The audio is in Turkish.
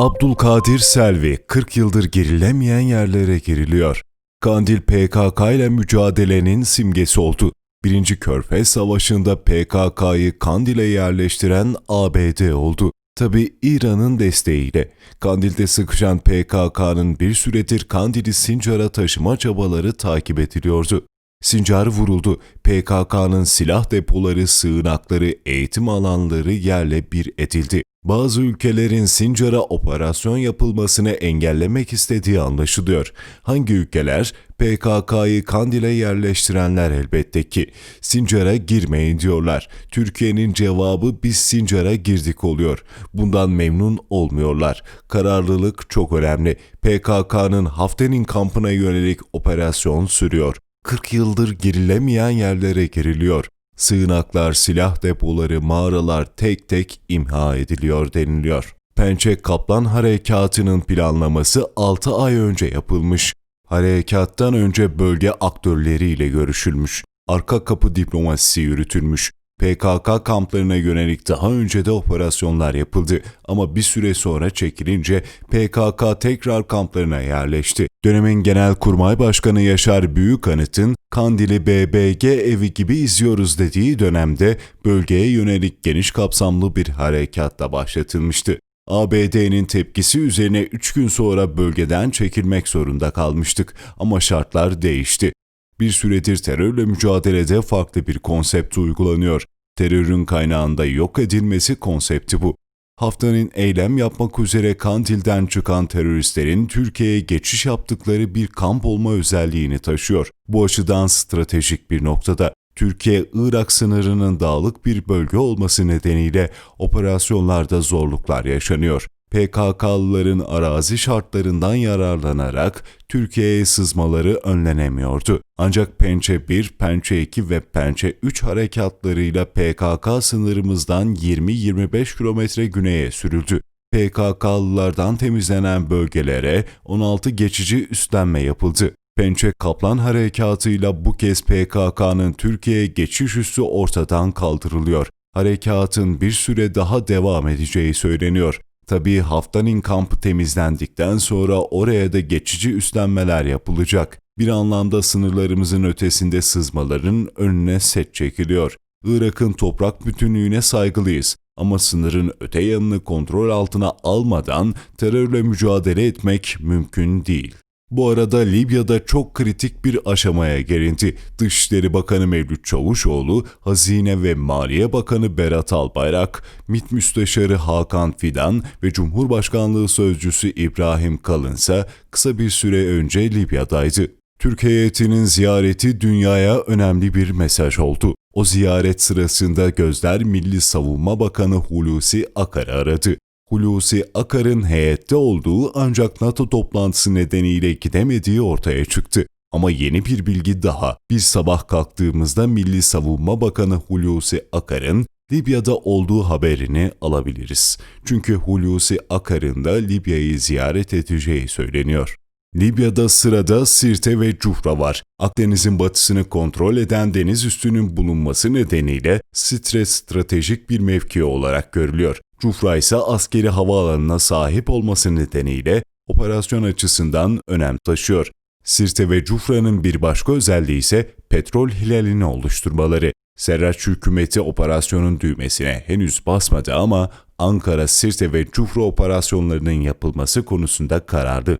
Abdülkadir Selvi 40 yıldır girilemeyen yerlere giriliyor. Kandil PKK ile mücadelenin simgesi oldu. Birinci Körfez Savaşı'nda PKK'yı Kandil'e yerleştiren ABD oldu. Tabi İran'ın desteğiyle. Kandil'de sıkışan PKK'nın bir süredir Kandil'i Sincar'a taşıma çabaları takip ediliyordu. Sincar vuruldu. PKK'nın silah depoları, sığınakları, eğitim alanları yerle bir edildi. Bazı ülkelerin Sincar'a operasyon yapılmasını engellemek istediği anlaşılıyor. Hangi ülkeler? PKK'yı Kandil'e yerleştirenler elbette ki. Sincar'a girmeyin diyorlar. Türkiye'nin cevabı biz Sincar'a girdik oluyor. Bundan memnun olmuyorlar. Kararlılık çok önemli. PKK'nın Haftenin kampına yönelik operasyon sürüyor. 40 yıldır girilemeyen yerlere giriliyor. Sığınaklar, silah depoları, mağaralar tek tek imha ediliyor deniliyor. Pençe Kaplan Harekatı'nın planlaması 6 ay önce yapılmış. Harekattan önce bölge aktörleriyle görüşülmüş. Arka kapı diplomasisi yürütülmüş. PKK kamplarına yönelik daha önce de operasyonlar yapıldı ama bir süre sonra çekilince PKK tekrar kamplarına yerleşti. Dönemin Genelkurmay Başkanı Yaşar Büyükanıt'ın Kandil'i BBG evi gibi izliyoruz dediği dönemde bölgeye yönelik geniş kapsamlı bir harekatla başlatılmıştı. ABD'nin tepkisi üzerine 3 gün sonra bölgeden çekilmek zorunda kalmıştık ama şartlar değişti. Bir süredir terörle mücadelede farklı bir konsept uygulanıyor. Terörün kaynağında yok edilmesi konsepti bu. Haftanın eylem yapmak üzere Kandil'den çıkan teröristlerin Türkiye'ye geçiş yaptıkları bir kamp olma özelliğini taşıyor. Bu açıdan stratejik bir noktada. Türkiye-Irak sınırının dağlık bir bölge olması nedeniyle operasyonlarda zorluklar yaşanıyor. PKK'lıların arazi şartlarından yararlanarak Türkiye'ye sızmaları önlenemiyordu. Ancak Pençe 1, Pençe 2 ve Pençe 3 harekatlarıyla PKK sınırımızdan 20-25 kilometre güneye sürüldü. PKK'lılardan temizlenen bölgelere 16 geçici üstlenme yapıldı. Pençe Kaplan harekatıyla bu kez PKK'nın Türkiye'ye geçiş üssü ortadan kaldırılıyor. Harekatın bir süre daha devam edeceği söyleniyor. Tabii Haftanin kampı temizlendikten sonra oraya da geçici üstlenmeler yapılacak. Bir anlamda sınırlarımızın ötesinde sızmaların önüne set çekiliyor. Irak'ın toprak bütünlüğüne saygılıyız ama sınırın öte yanını kontrol altına almadan terörle mücadele etmek mümkün değil. Bu arada Libya'da çok kritik bir aşamaya gelindi. Dışişleri Bakanı Mevlüt Çavuşoğlu, Hazine ve Maliye Bakanı Berat Albayrak, MİT Müsteşarı Hakan Fidan ve Cumhurbaşkanlığı Sözcüsü İbrahim Kalın ise kısa bir süre önce Libya'daydı. Türkiye heyetinin ziyareti dünyaya önemli bir mesaj oldu. O ziyaret sırasında gözler Milli Savunma Bakanı Hulusi Akar'ı aradı. Hulusi Akar'ın heyette olduğu ancak NATO toplantısı nedeniyle gidemediği ortaya çıktı. Ama yeni bir bilgi daha. Bir sabah kalktığımızda Milli Savunma Bakanı Hulusi Akar'ın Libya'da olduğu haberini alabiliriz. Çünkü Hulusi Akar'ın da Libya'yı ziyaret edeceği söyleniyor. Libya'da sırada Sirte ve Cufra var. Akdeniz'in batısını kontrol eden deniz üstünün bulunması nedeniyle Sirte stratejik bir mevki olarak görülüyor. Cufra ise askeri havaalanına sahip olması nedeniyle operasyon açısından önem taşıyor. Sirte ve Cufra'nın bir başka özelliği ise petrol hilalini oluşturmaları. Serraç hükümeti operasyonun düğmesine henüz basmadı ama Ankara, Sirte ve Cufra operasyonlarının yapılması konusunda kararlı.